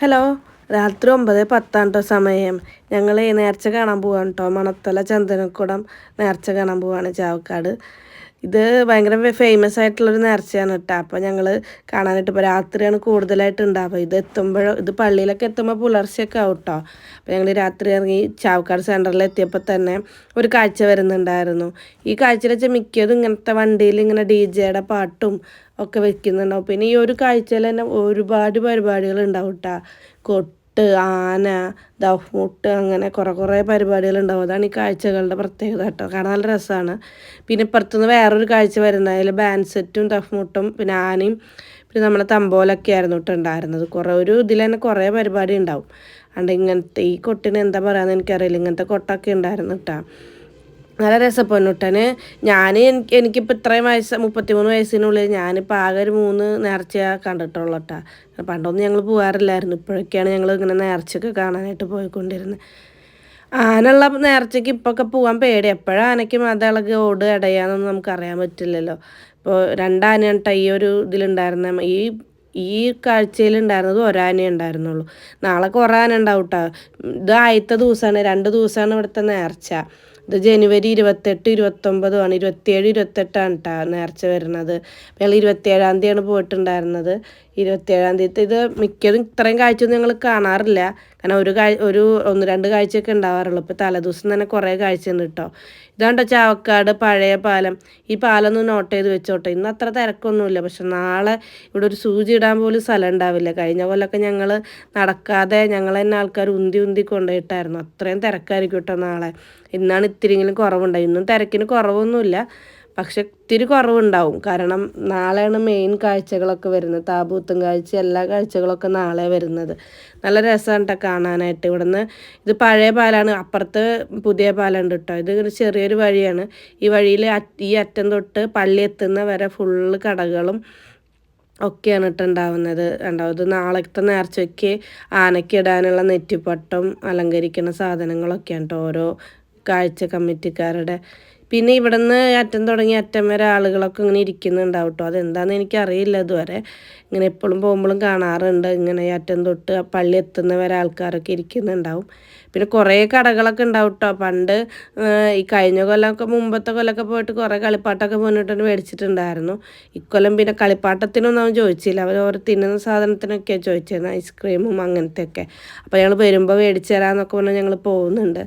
Hello രാത്രി ഒമ്പത് പത്താണ് സമയം. ഞങ്ങൾ നേർച്ച കാണാൻ പോവാണ് കേട്ടോ മണത്തല ചന്ദനക്കുടം നേർച്ച കാണാൻ പോവാണ് ചാവക്കാട്. ഇത് ഭയങ്കര ഫേമസ് ആയിട്ടുള്ളൊരു നേർച്ചയാണ് കേട്ടോ അപ്പോൾ ഞങ്ങൾ കാണാനായിട്ട് ഇപ്പോൾ രാത്രിയാണ് കൂടുതലായിട്ട് ഉണ്ടാവുക ഇത് എത്തുമ്പോൾ ഇത് പള്ളിയിലൊക്കെ എത്തുമ്പോൾ പുലർച്ചെയൊക്കെ ആവും കേട്ടോ അപ്പോൾ ഞങ്ങൾ രാത്രി ഇറങ്ങി ചാവക്കാട് സെന്ററിൽ എത്തിയപ്പോൾ തന്നെ ഒരു കാഴ്ച വരുന്നുണ്ടായിരുന്നു. ഈ കാഴ്ചയിൽ വെച്ചാൽ മിക്കതും ഇങ്ങനത്തെ വണ്ടിയിൽ ഇങ്ങനെ ഡി ജെയുടെ പാട്ടും ഒക്കെ വെക്കുന്നുണ്ടാവും. പിന്നെ ഈ ഒരു കാഴ്ചയിൽ തന്നെ ഒരുപാട് പരിപാടികൾ ഉണ്ടാവും കേട്ടോ കൊട്ട് ആന ദഫ്മുട്ട് അങ്ങനെ കുറേ കുറേ പരിപാടികളുണ്ടാവും. അതാണ് ഈ കാഴ്ചകളുടെ പ്രത്യേകത കേട്ടോ. കാരണം നല്ല രസമാണ് പിന്നെ ഇപ്പുറത്തുനിന്ന് വേറൊരു കാഴ്ച വരുന്നത്. അതിൽ ബാൻഡ് സെറ്റും ദഫ്മുട്ടും പിന്നെ ആനയും പിന്നെ നമ്മുടെ തമ്പോലൊക്കെ ആയിരുന്നു കേട്ടോ ഉണ്ടായിരുന്നത്. കുറേ ഒരു ഇതിൽ തന്നെ കുറേ പരിപാടി ഉണ്ടാവും. അതുകൊണ്ട് ഇങ്ങനത്തെ ഈ കൊട്ടിന് എന്താ പറയുക എനിക്കറിയില്ല. ഇങ്ങനത്തെ കൊട്ടൊക്കെ ഉണ്ടായിരുന്നു കേട്ടോ. നല്ല രസം പൊന്നുട്ടന്. ഞാൻ എനിക്ക് എനിക്കിപ്പോൾ ഇത്രയും വയസ്സ് മുപ്പത്തിമൂന്ന് വയസ്സിനുള്ളിൽ ഞാനിപ്പോൾ ആകെ ഒരു മൂന്ന് നേർച്ച കണ്ടിട്ടുള്ളൂ കേട്ടോ പണ്ടൊന്നും ഞങ്ങൾ പോകാറില്ലായിരുന്നു ഇപ്പോഴൊക്കെയാണ് ഞങ്ങൾ ഇങ്ങനെ നേർച്ചയൊക്കെ കാണാനായിട്ട് പോയിക്കൊണ്ടിരുന്നത് ആനുള്ള നേർച്ചയ്ക്ക് ഇപ്പൊക്കെ പോകാൻ പേടി എപ്പോഴാണ് ആനയ്ക്ക് മതളക് ഓട് ഇടയാന്നൊന്നും നമുക്ക് അറിയാൻ പറ്റില്ലല്ലോ. ഇപ്പോൾ രണ്ടാനട്ട ഈ ഒരു ഇതിലുണ്ടായിരുന്ന. ഈ ഈ കാഴ്ചയിൽ ഉണ്ടായിരുന്നത് ഒരാനേ ഉണ്ടായിരുന്നുള്ളൂ. നാളെ കുറേ ആന ഉണ്ടാവും കേട്ടോ ഇത് ആദ്യത്തെ ദിവസമാണ് രണ്ട് ദിവസമാണ് ഇവിടുത്തെ നേർച്ച. ഇത് ജനുവരി ഇരുപത്തെട്ട് ഇരുപത്തൊമ്പതുമാണ് ഇരുപത്തിയേഴ് ഇരുപത്തെട്ടാണ് കേട്ടോ നേർച്ച വരുന്നത്. ഞങ്ങൾ ഇരുപത്തിയേഴാം തീയതിയാണ് പോയിട്ടുണ്ടായിരുന്നത്. ഇരുപത്തിയേഴാം തീയതി. ഇത് മിക്കതും ഇത്രയും കാഴ്ചയൊന്നും ഞങ്ങൾ കാണാറില്ല. കാരണം ഒരു കാഴ്ച ഒരു ഒന്ന് രണ്ട് കാഴ്ചയൊക്കെ ഉണ്ടാവാറുള്ളൂ. ഇപ്പോൾ തലേദിവസം തന്നെ കുറേ കാഴ്ച ഉണ്ട് കേട്ടോ ഇതാണ്ടോ ചാവക്കാട് പഴയ പാലം. ഈ പാലം ഒന്ന് നോട്ട് ചെയ്ത് വെച്ചോട്ടെ. ഇന്ന് അത്ര തിരക്കൊന്നുമില്ല. പക്ഷെ നാളെ ഇവിടെ ഒരു സൂചി ഇടാൻ പോലും സ്ഥലം ഉണ്ടാവില്ല. കഴിഞ്ഞ കൊല്ലമൊക്കെ ഞങ്ങൾ നടക്കാതെ ഞങ്ങൾ തന്നെ ആൾക്കാർ ഉന്തി ഉന്തി കൊണ്ടുപോയിട്ടായിരുന്നു. അത്രയും തിരക്കായിരിക്കും കേട്ടോ നാളെ. ഇന്നാണ് ഇത്തിരിയെങ്കിലും കുറവുണ്ടായി ഇന്നും തിരക്കിന് കുറവൊന്നുമില്ല. പക്ഷെ ഇത്തിരി കുറവുണ്ടാവും. കാരണം നാളെയാണ് മെയിൻ കാഴ്ചകളൊക്കെ വരുന്നത്. താബൂത്തും കാഴ്ച എല്ലാ കാഴ്ചകളൊക്കെ നാളെ വരുന്നത്. നല്ല രസമാണ് കാണാനായിട്ട്. ഇവിടുന്ന് ഇത് പഴയ പാലാണ്. അപ്പുറത്ത് പുതിയ പാലുണ്ട് കേട്ടോ ഇത് ചെറിയൊരു വഴിയാണ്. ഈ വഴിയിൽ ഈ അറ്റം തൊട്ട് പള്ളി എത്തുന്ന വരെ ഫുള്ള് കടകളും ഒക്കെയാണ് ഇട്ടുണ്ടാവുന്നത് ഉണ്ടാവും നാളത്തെ നേർച്ചയ്ക്ക് ആനക്കിടാനുള്ള നെറ്റിപ്പട്ടം അലങ്കരിക്കുന്ന സാധനങ്ങളൊക്കെയാണ് കേട്ടോ ഓരോ കാഴ്ച കമ്മിറ്റിക്കാരുടെ പിന്നെ ഇവിടെ നിന്ന് അറ്റം തുടങ്ങി അറ്റം വരെ ആളുകളൊക്കെ ഇങ്ങനെ ഇരിക്കുന്നുണ്ടാവും കേട്ടോ അതെന്താണെന്ന് എനിക്കറിയില്ല ഇതുവരെ. ഇങ്ങനെ എപ്പോഴും പോകുമ്പോഴും കാണാറുണ്ട്. ഇങ്ങനെ അറ്റം തൊട്ട് പള്ളി എത്തുന്നവരെ ആൾക്കാരൊക്കെ ഇരിക്കുന്നുണ്ടാവും. പിന്നെ കുറേ കടകളൊക്കെ ഉണ്ടാവും കേട്ടോ പണ്ട് ഈ കഴിഞ്ഞ കൊല്ലമൊക്കെ മുമ്പത്തെ കൊല്ലമൊക്കെ പോയിട്ട് കുറേ കളിപ്പാട്ടൊക്കെ മുന്നിട്ട് മേടിച്ചിട്ടുണ്ടായിരുന്നു. ഇക്കൊല്ലം പിന്നെ കളിപ്പാട്ടത്തിനൊന്നും അവൻ ചോദിച്ചില്ല. അവർ ഓരോ തിന്നുന്ന സാധനത്തിനൊക്കെയാണ് ചോദിച്ചിരുന്നത് ഐസ്ക്രീമും അങ്ങനത്തെ ഒക്കെ അപ്പോൾ ഞങ്ങൾ വരുമ്പോൾ മേടിച്ചു തരാമെന്നൊക്കെ പറഞ്ഞാൽ ഞങ്ങൾ പോകുന്നുണ്ട്.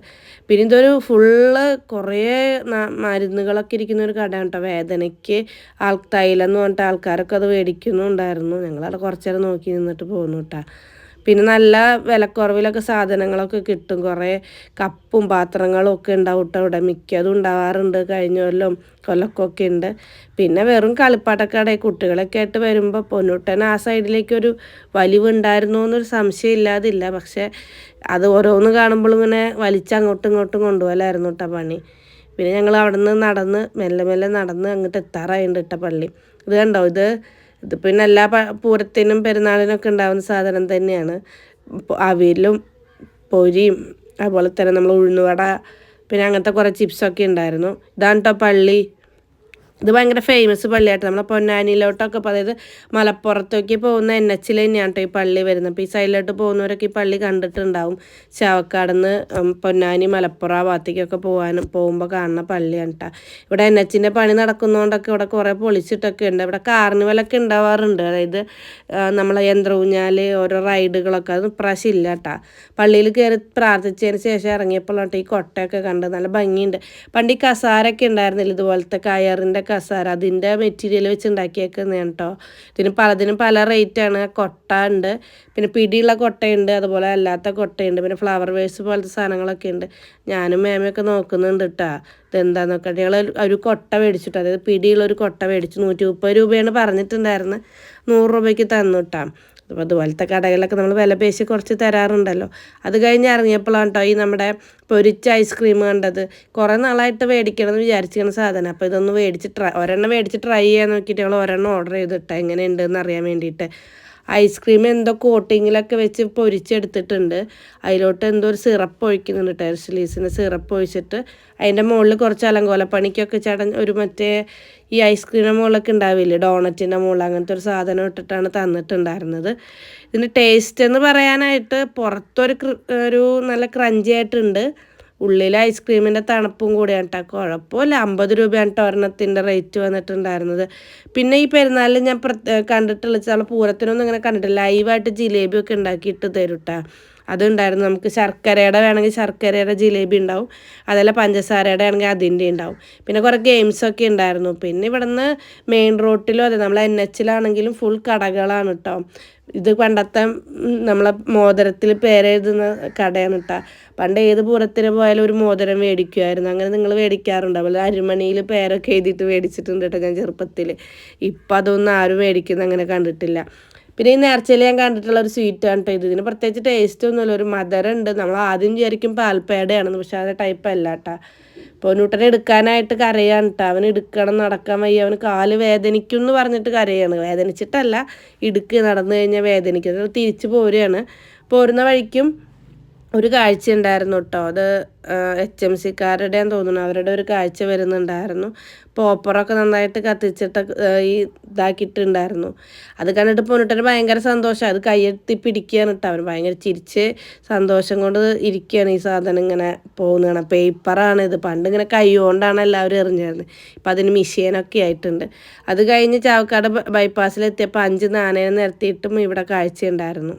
പിന്നെ ഇതൊരു ഫുള്ള് കുറേ മരുന്നുകളൊക്കെ ഇരിക്കുന്ന ഒരു കടയാണ് കേട്ടോ വേദനയ്ക്ക് ആൾ തൈലം എന്ന് പറഞ്ഞിട്ട് ആൾക്കാരൊക്കെ അത് മേടിക്കുന്നുണ്ടായിരുന്നു. ഞങ്ങളവിടെ കുറച്ചേരം നോക്കി നിന്നിട്ട് പോകുന്നു കേട്ടോ പിന്നെ നല്ല വിലക്കുറവിലൊക്കെ സാധനങ്ങളൊക്കെ കിട്ടും. കുറേ കപ്പും പാത്രങ്ങളും ഒക്കെ ഉണ്ടാവും കേട്ടോ ഇവിടെ. മിക്കതും ഉണ്ടാവാറുണ്ട്. കഴിഞ്ഞ കൊല്ലം കൊല്ലക്കൊക്കെ ഉണ്ട്. പിന്നെ വെറും കളിപ്പാട്ടക്കട കുട്ടികളൊക്കെ ആയിട്ട് വരുമ്പോൾ പൊന്നൂട്ടൻ ആ സൈഡിലേക്കൊരു വലിവ് ഉണ്ടായിരുന്നു എന്നൊരു സംശയം ഇല്ലാതില്ല. പക്ഷേ അത് ഓരോന്ന് കാണുമ്പോഴും ഇങ്ങനെ വലിച്ച് അങ്ങോട്ടും ഇങ്ങോട്ടും കൊണ്ടുപോകലായിരുന്നു കേട്ടോ പണി. പിന്നെ ഞങ്ങൾ അവിടെ നിന്ന് നടന്ന് മെല്ലെ മെല്ലെ നടന്ന് അങ്ങോട്ട് എത്താറായിട്ടുണ്ട് കേട്ടോ പള്ളി. ഇത് കണ്ടോ? ഇത് ഇത് പിന്നെ എല്ലാ പൂരത്തിനും പെരുന്നാളിനൊക്കെ ഉണ്ടാകുന്ന സാധനം തന്നെയാണ്. അവിയലും പൊരിയും അതുപോലെ തന്നെ നമ്മൾ ഉഴുന്നുവട പിന്നെ അങ്ങനത്തെ കുറേ ചിപ്സൊക്കെ ഉണ്ടായിരുന്നു. ഇതാണ് കേട്ടോ പള്ളി. ഇത് ഭയങ്കര ഫേമസ് പള്ളിയായിട്ട് നമ്മളെ പൊന്നാനിയിലോട്ടൊക്കെ ഇപ്പോൾ അതായത് മലപ്പുറത്തേക്ക് പോകുന്ന എൻ എച്ചിൽ തന്നെയാണ് കേട്ടോ ഈ പള്ളി വരുന്നത്. അപ്പോൾ ഈ സൈഡിലോട്ട് പോകുന്നവരൊക്കെ ഈ പള്ളി കണ്ടിട്ടുണ്ടാവും. ചാവക്കാടുന്ന് പൊന്നാനി മലപ്പുറം ഭാഗത്തേക്കൊക്കെ പോകാൻ പോകുമ്പോൾ കാണുന്ന പള്ളിയാണ് കേട്ടോ ഇവിടെ എൻ എച്ചിന്റെ പണി നടക്കുന്നതുകൊണ്ടൊക്കെ ഇവിടെ കുറേ പൊളിച്ചിട്ടൊക്കെ ഉണ്ട്. ഇവിടെ കാർണിവലൊക്കെ ഉണ്ടാവാറുണ്ട്. അതായത് നമ്മളെ യന്ത്രഊഞ്ഞാൽ ഓരോ റൈഡുകളൊക്കെ. അത് പ്രാവശ്യം ഇല്ല കേട്ടോ പള്ളിയിൽ കയറി പ്രാർത്ഥിച്ചതിന് ശേഷം ഇറങ്ങിയപ്പോഴാണ് ഈ കൊട്ടയൊക്കെ കണ്ട് നല്ല ഭംഗിയുണ്ട്. പണ്ട് ഈ കസാരൊക്കെ ഉണ്ടായിരുന്നില്ല ഇതുപോലത്തെ കയറിന്റെ കസാര അതിന്റെ മെറ്റീരിയൽ വെച്ച് ഉണ്ടാക്കിയേക്കുന്നതാണ് കേട്ടോ. ഇതിന് പലതിനും പല റേറ്റാണ് കൊട്ട ഉണ്ട്. പിന്നെ പിടിയുള്ള കൊട്ടയുണ്ട് അതുപോലെ അല്ലാത്ത കൊട്ടയുണ്ട്. പിന്നെ ഫ്ലവർ വേഴ്സ് പോലത്തെ സാധനങ്ങളൊക്കെ ഉണ്ട്. ഞാനും മേമയൊക്കെ നോക്കുന്നുണ്ട് കേട്ടോ ഇതെന്താന്നൊക്കെ. ഞങ്ങൾ ഒരു കൊട്ട മേടിച്ചിട്ട്. അതായത് പിടിയുള്ള ഒരു കൊട്ട മേടിച്ചു. നൂറ്റി മുപ്പത് രൂപയാണ് പറഞ്ഞിട്ടുണ്ടായിരുന്നത് നൂറ് രൂപയ്ക്ക് തന്നു കേട്ടോ അപ്പോൾ അതുപോലത്തെ കടകളിലൊക്കെ നമ്മൾ വില പേശി കുറച്ച് തരാറുണ്ടല്ലോ. അത് കഴിഞ്ഞ് ഇറങ്ങിയപ്പോഴാണ് കേട്ടോ ഈ നമ്മുടെ പൊരിച്ച ഐസ്ക്രീം കണ്ടത്. കുറേ നാളായിട്ട് മേടിക്കണം എന്ന് വിചാരിച്ചിരിക്കുന്ന സാധനം. അപ്പോൾ ഇതൊന്ന് മേടിച്ച് ട്രൈ ഒരെണ്ണം മേടിച്ച് ട്രൈ ചെയ്യാൻ നോക്കിയിട്ട് ഞങ്ങൾ ഒരെണ്ണം ഓർഡർ ചെയ്തിട്ടാണ് എങ്ങനെയുണ്ടെന്ന് അറിയാൻ വേണ്ടിയിട്ട്. ഐസ്ക്രീം എന്തോ കോട്ടിങ്ങിലൊക്കെ വെച്ച് പൊരിച്ചെടുത്തിട്ടുണ്ട്. അതിലോട്ട് എന്തോ ഒരു സിറപ്പ് ഒഴിക്കുന്നുണ്ട് ടെറസ് ലീസിന് സിറപ്പ് ഒഴിച്ചിട്ട്. അതിന്റെ മുകളിൽ കുറച്ച് അലങ്കോല പണിക്കൊക്കെ ചടഞ്ഞ് ഒരു മറ്റേ ഈ ഐസ്ക്രീമിന്റെ മുകളിലൊക്കെ ഉണ്ടാവില്ലേ ഡോണറ്റിന്റെ മുകളിൽ അങ്ങനത്തെ ഒരു സാധനം ഇട്ടിട്ടാണ് തന്നിട്ടുണ്ടായിരുന്നത്. ഇതിന്റെ ടേസ്റ്റ് എന്ന് പറയാനായിട്ട് പുറത്തൊരു ഒരു നല്ല ക്രഞ്ചി ആയിട്ടുണ്ട്. ഉള്ളിൽ ഐസ്ക്രീമിന്റെ തണുപ്പും കൂടിയാണ് കേട്ടോ കുഴപ്പമില്ല. അമ്പത് രൂപയാണ് കേട്ടോ ഒരെണ്ണത്തിന്റെ റേറ്റ് വന്നിട്ടുണ്ടായിരുന്നത്. പിന്നെ ഈ പെരുന്നാളിൽ ഞാൻ കണ്ടിട്ടുള്ള ചില പൂരത്തിനൊന്നും ഇങ്ങനെ കണ്ടിട്ടില്ല. ലൈവായിട്ട് ജിലേബിയൊക്കെ ഉണ്ടാക്കിയിട്ട് തരും കേട്ടോ അതുണ്ടായിരുന്നു. നമുക്ക് ശർക്കരയുടെ വേണമെങ്കിൽ ശർക്കരയുടെ ജിലേബി ഉണ്ടാവും. അതല്ല പഞ്ചസാരയുടെ ആണെങ്കിൽ അതിന്റെ ഉണ്ടാവും. പിന്നെ കുറേ ഗെയിംസൊക്കെ ഉണ്ടായിരുന്നു. പിന്നെ ഇവിടുന്ന് മെയിൻ റോട്ടിലും അതെ നമ്മൾ എൻ എച്ചിലാണെങ്കിലും ഫുൾ കടകളാണ് കേട്ടോ ഇത് പണ്ടത്തെ നമ്മളെ മോതിരത്തിൽ പേരെഴുതുന്ന കടയാണ് കേട്ടോ പണ്ട് ഏത് പൂരത്തിന് പോയാലും ഒരു മോതിരം മേടിക്കുമായിരുന്നു അങ്ങനെ നിങ്ങൾ മേടിക്കാറുണ്ടാവില്ല അരിമണിയിൽ പേരൊക്കെ എഴുതിയിട്ട് മേടിച്ചിട്ടുണ്ട് കേട്ടോ ഞാൻ ചെറുപ്പത്തിൽ. ഇപ്പം അതൊന്നും ആരും മേടിക്കുന്ന അങ്ങനെ കണ്ടിട്ടില്ല. പിന്നെ ഈ നേർച്ചയിൽ ഞാൻ കണ്ടിട്ടുള്ള ഒരു സ്വീറ്റാണ് കേട്ടോ ഇത്. ഇതിന് പ്രത്യേകിച്ച് ടേസ്റ്റ് ഒന്നുമില്ല. ഒരു മധുരം ഉണ്ട് നമ്മൾ ആദ്യം വിചാരിക്കും പാൽപ്പേടയാണെന്ന് പക്ഷെ അത് ടൈപ്പ് അല്ല കേട്ടോ ഇപ്പോൾ ന്യൂട്ടനെ എടുക്കാനായിട്ട് കരയാണ് കേട്ടോ അവന് എടുക്കണം നടക്കാൻ വയ്യ. അവന് കാൽ വേദനിക്കും എന്ന് പറഞ്ഞിട്ട് കരയാണ്. വേദനിച്ചിട്ടല്ല ഇടുക്ക് നടന്നു കഴിഞ്ഞാൽ വേദനിക്കും. അത് തിരിച്ച് പോരുകയാണ്. പോരുന്ന വഴിക്കും ഒരു കാഴ്ച ഉണ്ടായിരുന്നു കേട്ടോ അത് എച്ച് എം സിക്കാരുടെ തോന്നുന്നു. അവരുടെ ഒരു കാഴ്ച വരുന്നുണ്ടായിരുന്നു. പോപ്പറൊക്കെ നന്നായിട്ട് കത്തിച്ചിട്ട് ഈ ഇതാക്കിയിട്ടുണ്ടായിരുന്നു. അത് കണ്ടിട്ട് പോന്നിട്ടൊരു ഭയങ്കര സന്തോഷം. അത് കയ്യെത്തി പിടിക്കുകയാണ് കേട്ടോ അവർ ഭയങ്കര ചിരിച്ച് സന്തോഷം കൊണ്ട് ഇരിക്കുകയാണ് ഈ സാധനം ഇങ്ങനെ പോകുന്നതാണ്. പേപ്പറാണ് ഇത്. പണ്ട് ഇങ്ങനെ കൈ കൊണ്ടാണ് എല്ലാവരും എറിഞ്ഞിരുന്നത് ഇപ്പം അതിന് മിഷീനൊക്കെ ആയിട്ടുണ്ട്. അത് കഴിഞ്ഞ് ചാവക്കാട് ബൈപ്പാസിലെത്തിയപ്പോൾ അഞ്ച് നാണയം നിരത്തിയിട്ടും ഇവിടെ കാഴ്ച ഉണ്ടായിരുന്നു.